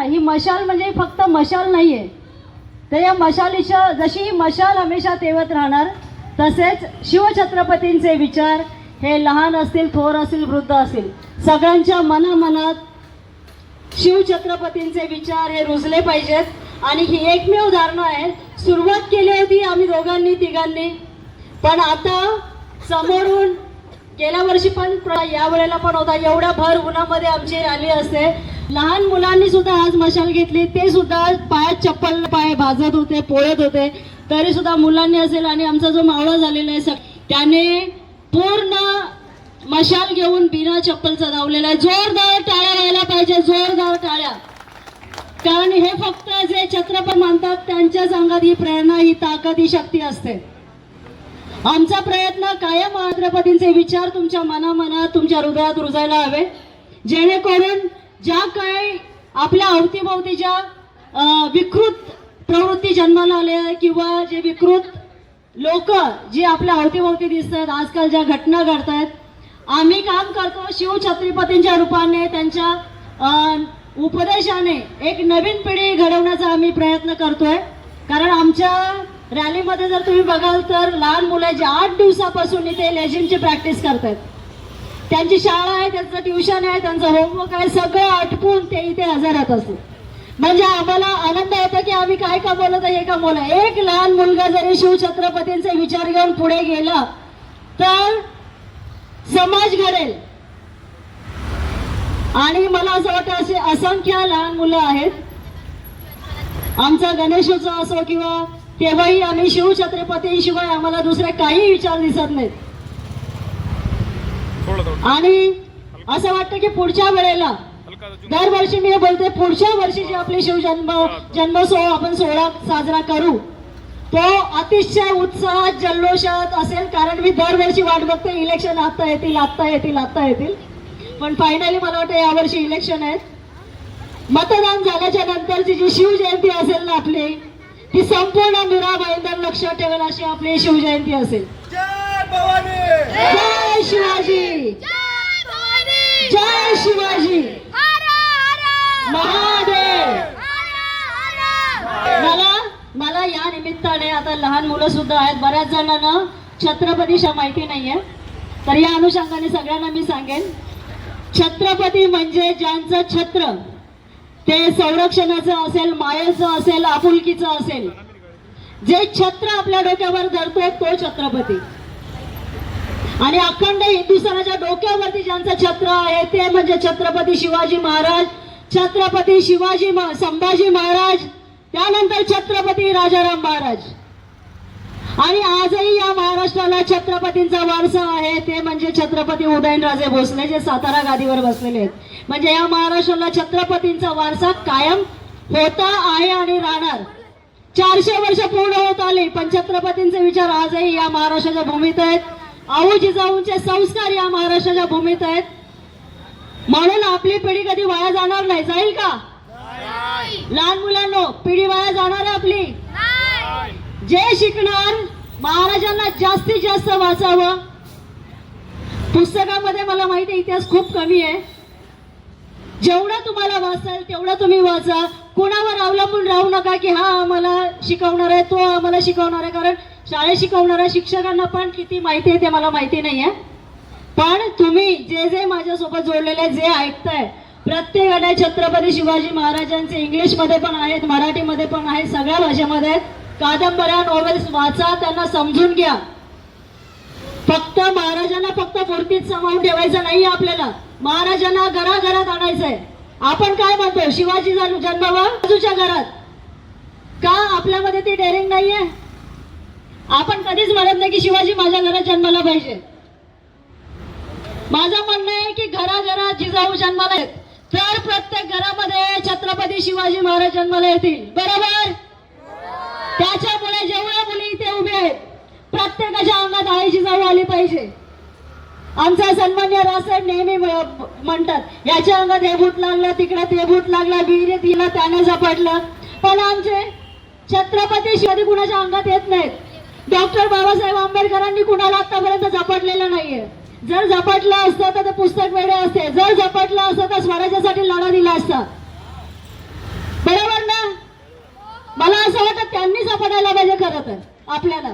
ना ही मशाल म्हणजे फक्त मशाल नाही आहे तर या मशालीच्या जशी ही मशाल हमेशा तेवत राहणार तसेच शिवछत्रपतींचे विचार हे लहान असतील थोर असतील वृद्ध असतील सगळ्यांच्या मनामनात शिवछत्रपतींचे विचार हे रुजले पाहिजेत. आणि ही एकमेव धारणा आहे. सुरुवात केली होती आम्ही दोघांनी तिघांनी. पण आता समोरून गेल्या वर्षी पण या वेळेला पण होता. एवढ्या भर उन्हामध्ये आमची रॅली असते. लहान मुलांनी सुद्धा आज मशाल घेतली ते सुद्धा पायात चप्पल पाय भाजत होते पोळत होते. तरी सुद्धा मुलांनी असेल आणि आमचा जो मावळा झालेला आहे सग- त्याने पूर्ण मशाल घेऊन बिना चप्पलचा धावलेला आहे. जोरदार टाळ्या व्हायला पाहिजे जोरदार टाळ्या. कारण हे फक्त जे छत्रपण मानतात त्यांच्या अंगात ही प्रेरणा ही ताकद ही शक्ती असते. आमचा प्रयत्न कायम छत्रपतींचे विचार तुमच्या मनामनात तुमच्या हृदयात रुजायला हवे. जेणेकरून ज्या काही आपल्या अवतीभोवतीच्या विकृत प्रवृत्ती जन्माला आल्या किंवा जे विकृत लोक जे आपल्या अवतीभोवती दिसत आहेत आजकाल ज्या घटना घडत आहेत आम्ही काम करतो शिवछत्रपतींच्या रूपाने त्यांच्या उपदेशाने एक नवीन पिढी घडवण्याचा आम्ही प्रयत्न करतोय. कारण आमच्या रॅलीमध्ये जर तुम्ही बघाल तर लहान मुलं जे आठ दिवसापासून इथे लेझिमची प्रॅक्टिस करतात त्यांची शाळा आहे त्यांचं ट्युशन आहे त्यांचं होमवर्क आहे सगळं आटपून ते इथे हजर राहत म्हणजे आम्हाला आनंद येतो की आम्ही काय कमवलं तर हे कमवलं एक लहान मुलगा जरी शिवछत्रपतींचे विचार घेऊन पुढे गेला तर समाज घडेल. आणि मला असं वाटतं असे असंख्य लहान मुलं आहेत. आमचा गणेशोत्सव असो किंवा तेव्हाही आम्ही शिवछत्रपतींशिवाय आम्हाला दुसरे काही विचार दिसत नाहीत. आणि असं वाटतं की पुढच्या वेळेला दरवर्षी मी बोलते पुढच्या वर्षी जे आपली शिवजन्म जन्मोत्सव आपण सोहळा साजरा करू तो अतिशय उत्साहात जल्लोषात असेल कारण मी दरवर्षी वाट बघते इलेक्शन आता येतील आता येतील आता येतील. पण फायनली मला वाटतं यावर्षी इलेक्शन आहेत. मतदान झाल्याच्या नंतरची जी शिवजयंती असेल ना आपली ती संपूर्ण मीराबाईंवर लक्ष ठेवेल अशी आपली शिवजयंती असेल. जय शिवाजी। जय शिवाजी। महादेव। मला मला या निमित्ताने आता लहान मुलं सुद्धा आहेत. बऱ्याच जणांना छत्रपतीशा माहिती नाहीये. तर या अनुषंगाने सगळ्यांना मी सांगेन. छत्रपती म्हणजे ज्यांचं छत्र ते संरक्षणाचं असेल मायेचं असेल आपुलकीचं असेल. जे छत्र आपल्या डोक्यावर धरतो तो छत्रपती. आणि अखंड हिंदुस्थानाच्या डोक्यावरती ज्यांचं छत्र आहे ते म्हणजे छत्रपती शिवाजी महाराज. छत्रपती शिवाजी संभाजी महाराज. त्यानंतर छत्रपती राजाराम महाराज. आणि आजही या महाराष्ट्राला छत्रपतींचा वारसा आहे ते म्हणजे छत्रपती उदयनराजे भोसले जे सातारा गादीवर बसलेले आहेत. म्हणजे या महाराष्ट्राला छत्रपतींचा वारसा कायम होता आहे आणि राहणार. चारशे वर्ष पूर्ण होत आली पण छत्रपतींचे विचार आजही या महाराष्ट्राच्या भूमीत आहेत. आऊ जिजाऊंचे संस्कार या महाराष्ट्राच्या भूमीत आहेत. म्हणून आपली पिढी कधी वाया जाणार नाही. जाईल का? लहान मुलांनो पिढी वाया जाणार आहे आपली. जे शिकणार. महाराजांना जास्तीत जास्त वाचावं. पुस्तकामध्ये मला माहिती आहे इतिहास खूप कमी आहे. जेवढं तुम्हाला वाचाल तेवढं तुम्ही वाचा. कोणावर अवलंबून राहू नका की हा आम्हाला शिकवणार आहे तो आम्हाला शिकवणार आहे. कारण शाळेत शिकवणाऱ्या शिक्षकांना पण किती माहिती आहे ते मला माहिती नाही आहे पण तुम्ही जे जे माझ्यासोबत जोडलेले जे ऐकताय प्रत्येकाने छत्रपती शिवाजी महाराजांचे इंग्लिशमध्ये पण आहेत मराठीमध्ये पण आहेत सगळ्या भाषेमध्ये आहेत. कादंबऱ्या नॉवेल्स वाचा त्यांना समजून घ्या. फक्त महाराजांना फक्त मूर्तीत सामावून ठेवायचं नाही आपल्याला. महाराजांना घराघरात आणायचंय. आपण काय म्हणतो? शिवाजी जन- जन्मावा बाजूच्या घरात. का आपल्यामध्ये ती डेअरिंग नाहीये? आपण कधीच म्हणत नाही की शिवाजी माझ्या घरात जन्माला पाहिजे. माझं म्हणणं आहे की घराघरात जिजाऊ जन्माला आहेत तर प्रत्येक घरामध्ये छत्रपती शिवाजी महाराज जन्माला येतील. बरोबर? त्याच्यामुळे जेवढ्या मुली इथे उभे आहेत प्रत्येकाच्या अंगात आई जिजाऊ आली पाहिजे. आमचा सन्मान्य रासाहेब नेहमी म्हणतात याच्या अंगात हे बूट लागलं तिकडे ते बूट लागला बिहिरे तिला त्याने झपटलं. पण आमचे छत्रपती शिवाजी कुणाच्या अंगात येत नाहीत. डॉक्टर बाबासाहेब आंबेडकरांनी कुणाला आतापर्यंत झपटलेलं नाहीये. जर झपटलं असतं तर ते पुस्तक वेगळे असते. जर झपटलं असतं तर स्वराज्यासाठी लढा दिला असता. बरोबर ना? मला असं वाटतं त्यांनी झपटायला पाहिजे खरं तर आपल्याला.